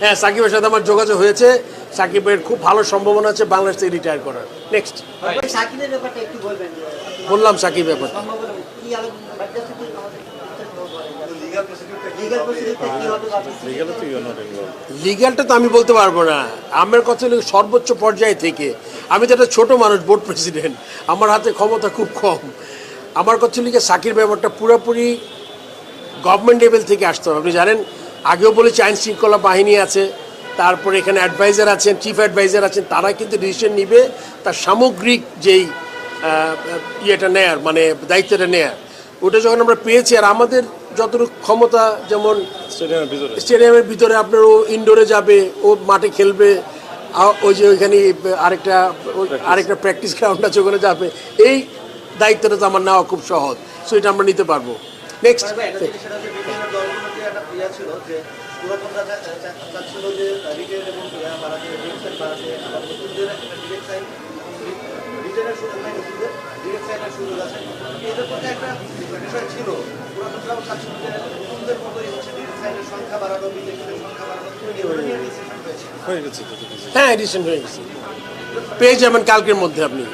হ্যাঁ সাকিবের সাথে আমার যোগাযোগ হয়েছে। সাকিবের খুব ভালো সম্ভাবনা আছে বাংলাদেশ থেকে রিটায়ার করার। নেক্সট ভাই সাকিবের ব্যাপারটা একটু বলবেন বললাম সাকিব ব্যাপারটা। সম্ভব হলে কি আলোচনা? বাচ্চা থেকে আমাদের লিগাল প্রসিডিউরটা কি হবে? বা আপনি লিগ্যালটা তো আমি বলতে পারব না। আমার কথা হলো সর্বোচ্চ পর্যায়ে থেকে। আমি তো একটা ছোটো মানুষ বোর্ড প্রেসিডেন্ট আমার হাতে ক্ষমতা খুব কম। আমার কথা হলো সাকির ব্যাপারটা পুরোপুরি গভর্নমেন্ট লেভেল থেকে আসতে হবে। আপনি জানেন আগেও বলেছি আইন শৃঙ্খলা বাহিনী আছে তারপরে এখানে অ্যাডভাইজার আছেন চিফ অ্যাডভাইজার আছেন তারা কিন্তু ডিসিশন নিবে তার সামগ্রিক যেই ইয়েটা নেয়ার মানে দায়িত্বটা নেয়ার। ওটা যখন আমরা পেয়েছি আর আমাদের যতটুকু ক্ষমতা যেমন স্টেডিয়ামের ভিতরে। স্টেডিয়ামের ভিতরে আপনার ও ইনডোরে যাবে ও মাঠে খেলবে ওই যে ওইখানে আরেকটা আরেকটা প্র্যাকটিস গ্রাউন্ড আছে ওখানে যাবে। এই দায়িত্বটা তো আমার নেওয়া খুব সহজ সো এটা আমরা নিতে পারব। নেক্সট একটা ইয়া ছিল যে পুরাতনরা চাচ্ছিল যে রিটেল এবং বাড়াতে সাইড বাড়াতে আবার নতুনদের একটা ডিরেক্ট সাইড রিটেলের সুযোগ নাই নতুনদের ডিরেক্ট সাইডের সুযোগ আছে। এদের মধ্যে একটা বিষয় ছিল পুরাতনরাও চাচ্ছিল যে নতুনদের মতোই হচ্ছে ডিরেক্ট সাইডের সংখ্যা বাড়ানো সংখ্যা বাড়ানো নিয়ে ডিসিশন হয়ে গেছে হ্যাঁ এডিশন হয়ে গেছে। পেয়ে যাবেন কালকের মধ্যে আপনি।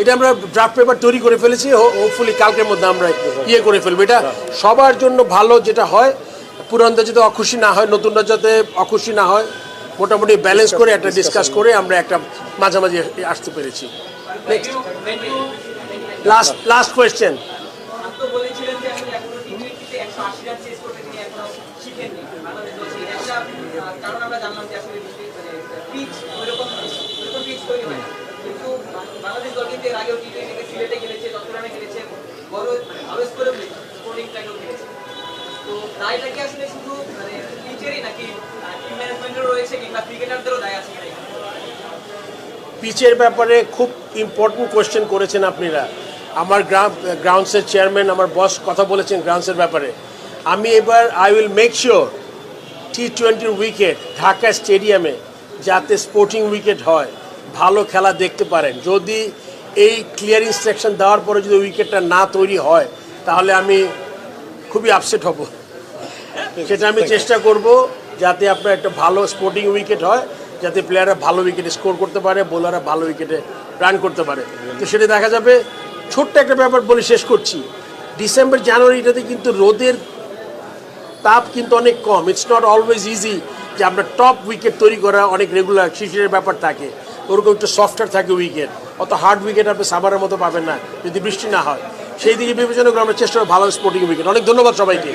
এটা আমরা ড্রাফট পেপার তৈরি করে ফেলেছি হোপফুলি কালকের মধ্যে আমরা ইয়ে করে ফেলব এটা সবার জন্য ভালো যেটা হয় পুরানরা যাতে অখুশি না হয় নতুনরা যাতে অখুশি না হয় মোটামুটি ব্যালেন্স করে একটা ডিসকাস করে আমরা একটা মাঝামাঝি আসতে পেরেছি নেক্সট লাস্ট লাস্ট কোয়েশ্চেন তো বলেছিলেন যে আসলে এখনও বাংলাদেশ দল কিন্তু এর আগেও টি টোয়েন্টিতে সিলেটে খেলেছে, চট্টগ্রামে খেলেছে, বড় ট্র্যাকেও খেলেছে তো দায়টা কি আসলে শুধু মানে পিচেরই নাকি টিম ম্যানেজমেন্টেরও রয়েছে কিংবা ক্রিকেটারদেরও দায় আছে পিচের ব্যাপারে খুব ইম্পর্টেন্ট কোয়েশ্চেন করেছেন আপনারা। আমার গ্রাম গ্রাউন্ডসের চেয়ারম্যান আমার বস কথা বলেছেন গ্রাউন্ডসের ব্যাপারে। আমি এবার I will make sure T টোয়েন্টির উইকেট ঢাকা স্টেডিয়ামে যাতে স্পোর্টিং উইকেট হয়। ভালো খেলা দেখতে পারেন। যদি এই ক্লিয়ার ইনস্ট্রাকশন দেওয়ার পরে যদি উইকেটটা না তৈরি হয় তাহলে আমি খুবই আপসেট হব। সেটা আমি চেষ্টা করব যাতে আপনার একটা ভালো স্পোর্টিং উইকেট হয় যাতে প্লেয়াররা ভালো উইকেটে স্কোর করতে পারে বোলাররা ভালো উইকেটে রান করতে পারে। তো সেটা দেখা যাবে। ছোট্ট একটা ব্যাপার বলে শেষ করছি। ডিসেম্বর জানুয়ারিটাতে কিন্তু রোদের তাপ কিন্তু অনেক কম। ইটস নট অলওয়েজ ইজি যে আমরা টপ উইকেট তৈরি করা অনেক রেগুলার শিশিরের ব্যাপার থাকে। ওরকম একটু সফটওয়্যার থাকে উইকেট অত হার্ড উইকেট আপনি সাবারের মতো পাবেন না, যদি বৃষ্টি না হয়। সেই দিকে বিবেচনা করে আমরা চেষ্টা ভালো স্পোর্টিং উইকেট অনেক ধন্যবাদ সবাইকে।